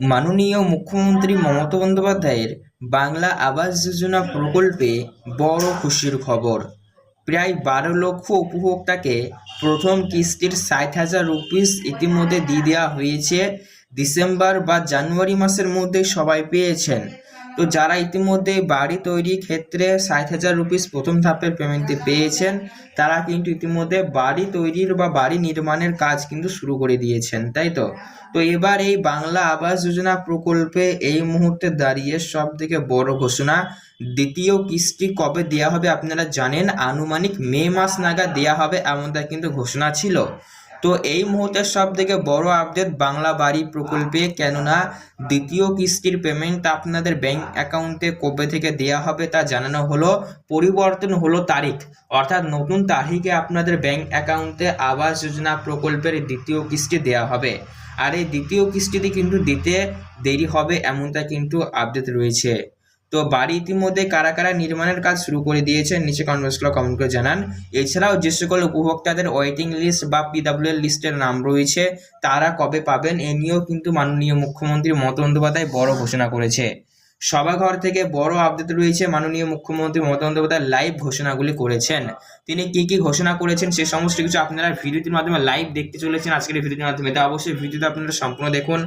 মাননীয় মুখ্যমন্ত্রী মমতা বন্দ্যোপাধ্যায়ের বাংলা আবাস যোজনা প্রকল্পে বড় খুশির খবর। প্রায় বারো লক্ষ উপভোক্তাকে প্রথম কিস্তির ষাট হাজার রুপিস ইতিমধ্যে দিয়ে দেওয়া হয়েছে। ডিসেম্বর বা জানুয়ারি মাসের মধ্যে সবাই পেয়েছেন। তো যারা ইতিমধ্যে বাড়ি তৈরির ক্ষেত্রে ষাট হাজার রুপিস প্রথম ধাপের পেমেন্টে পেয়েছেন, তারা কিন্তু ইতিমধ্যে বাড়ি তৈরির বা বাড়ি নির্মাণের কাজ কিন্তু শুরু করে দিয়েছেন, তাই তো? তো এবার এই বাংলা আবাস যোজনা প্রকল্পে এই মুহূর্তে দাঁড়িয়ে সব থেকে বড় ঘোষণা, দ্বিতীয় কিস্তি কবে দেওয়া হবে আপনারা জানেন? আনুমানিক মে মাস নাগাদ দেওয়া হবে এমনটা কিন্তু ঘোষণা ছিল। তো এই মুহূর্তে সব থেকে বড় আপডেট বাংলা বাড়ি প্রকল্পে, কেননা দ্বিতীয় কিস্তির পেমেন্ট আপনাদের ব্যাংক অ্যাকাউন্টে কবে থেকে দেওয়া হবে তা জানানো হলো, পরিবর্তন হলো তারিখ। অর্থাৎ নতুন তারিখে আপনাদের ব্যাংক অ্যাকাউন্টে আবাস যোজনা প্রকল্পের দ্বিতীয় কিস্তি দেওয়া হবে। আর এই দ্বিতীয় কিস্তিটি কিন্তু দিতে দেরি হবে এমনটা কিন্তু আপডেট রয়েছে। তো বাড়ি ইতিমধ্যে কারা কারা নির্মাণের কাজ শুরু করে দিয়েছেন নিচে কনভার্সগুলো কমেন্ট করে জানান। এছাড়াও যে সকল উপভোক্তাদের ওয়েটিং লিস্ট বা পিডাব্লিউ লিস্টের নাম রয়েছে, তারা কবে পাবেন এ নিয়েও কিন্তু মাননীয় মুখ্যমন্ত্রী মমতা বন্দ্যোপাধ্যায় বড় ঘোষণা করেছে। সভাঘর থেকে বড় আপডেট রয়েছে মাননীয় মুখ্যমন্ত্রী মমতা বন্দ্যোপাধ্যায় লাইভ ঘোষণাগুলি করেছেন। তিনি কি কি ঘোষণা করেছেন সে সমস্ত কিছু আপনারা ভিডিওটির মাধ্যমে লাইভ দেখতে চলেছেন আজকের ভিডিওটির মাধ্যমে। তা অবশ্যই ভিডিওটা আপনারা সম্পূর্ণ দেখুন।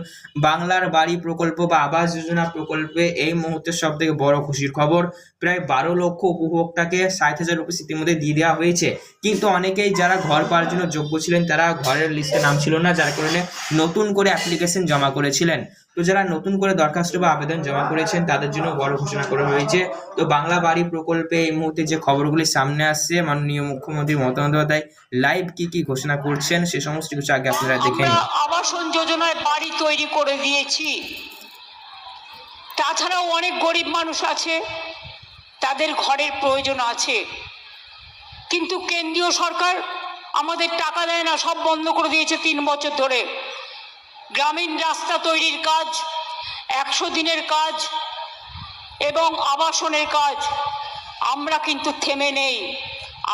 বাংলার বাড়ি প্রকল্প বা আবাস যোজনা প্রকল্পে এই মুহূর্তে সব থেকে বড় খুশির খবর, প্রায় বারো লক্ষ উপভোক্তাকে ষাট হাজার রুপিস ইতিমধ্যে দিয়ে দেওয়া হয়েছে। কিন্তু অনেকেই যারা ঘর পাওয়ার জন্য যোগ্য ছিলেন, তারা ঘরের লিস্টে নাম ছিল না, যার কারণে নতুন করে অ্যাপ্লিকেশন জমা করেছিলেন। তো যারা নতুন করে দরখাস্ত বা আবেদন জমা করেছেন, তাদের জন্য বড় ঘোষণা করা হয়েছে। তো বাংলা বাড়ি প্রকল্পে এই মুহূর্তে যে খবরগুলি সামনে আসছে, মাননীয় মুখ্যমন্ত্রী মমতা বন্দ্যোপাধ্যায় লাইভ কি কি ঘোষণা করছেন, সে সমস্ত কিছু আগে আপনারা দেখে নিন। আবাসন যোজনায় বাড়ি তৈরি করে দিয়েছি। তাছাড়াও অনেক গরিব মানুষ আছে, তাদের ঘরের প্রয়োজন আছে। কিন্তু কেন্দ্রীয় সরকার আমাদের টাকা দেয় না, সব বন্ধ করে দিয়েছে তিন বছর ধরে। গ্রামীণ রাস্তা তৈরির কাজ, একশো দিনের কাজ এবং আবাসনের কাজ। আমরা কিন্তু থেমে নেই।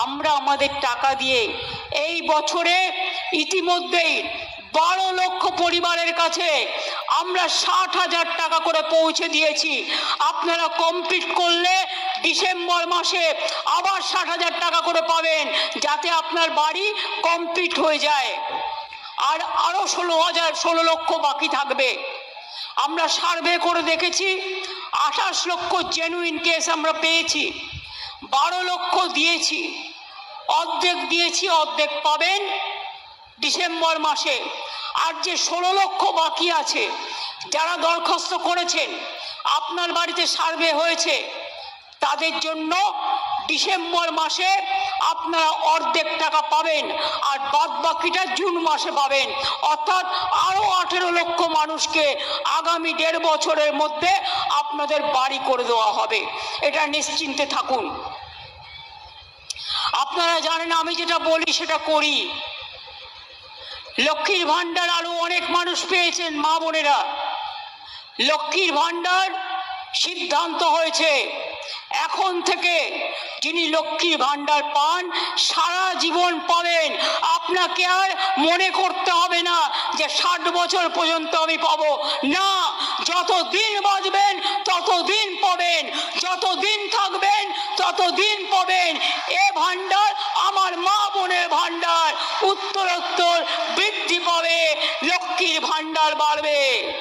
আমরা আমাদের টাকা দিয়ে এই বছরে ইতিমধ্যেই বারো লক্ষ পরিবারের কাছে আমরা ষাট হাজার টাকা করে পৌঁছে দিয়েছি। আপনারা কমপ্লিট করলে ডিসেম্বর মাসে আবার ষাট হাজার টাকা করে পাবেন, যাতে আপনার বাড়ি কমপ্লিট হয়ে যায়। আর আরও ষোলো হাজার ষোলো লক্ষ বাকি থাকবে। আমরা সার্ভে করে দেখেছি, আঠাশ লক্ষ জেনুইন কেস আমরা পেয়েছি, বারো লক্ষ দিয়েছি, অর্ধেক দিয়েছি, অর্ধেক পাবেন ডিসেম্বর মাসে। আর যে ষোলো লক্ষ বাকি আছে, যারা দরখাস্ত করেছেন, আপনার বাড়িতে সার্ভে হয়েছে, তাদের জন্য ডিসেম্বর মাসে আপনারা অর্ধেক টাকা পাবেন আর বাদ বাকিটা জুন মাসে পাবেন। অর্থাৎ আরও আঠেরো লক্ষ মানুষকে আগামী দেড় বছরের মধ্যে আপনাদের বাড়ি করে দেওয়া হবে। এটা নিশ্চিন্তে থাকুন। আপনারা জানেন, আমি যেটা বলি সেটা করি। লক্ষ্মীর ভাণ্ডার আরও অনেক মানুষ পেয়েছেন, মা বোনেরা। লক্ষ্মীর ভাণ্ডার সিদ্ধান্ত হয়েছে। এখন থেকে যিনি লক্ষ্মীর ভাণ্ডার পান, সারা জীবন পাবেন। আপনাকে আর মনে করতে হবে না যে ষাট বছর পর্যন্ত আমি পাবো। না যত দিন বাঁচবেন তত দিন পাবেন। যত দিন থাকবেন তত দিন পাবেন। এ ভাণ্ডার আমার মা বোনের ভাণ্ডার। উত্তরোত্তর বৃদ্ধি পাবে, লক্ষ্মীর ভাণ্ডার বাড়বে।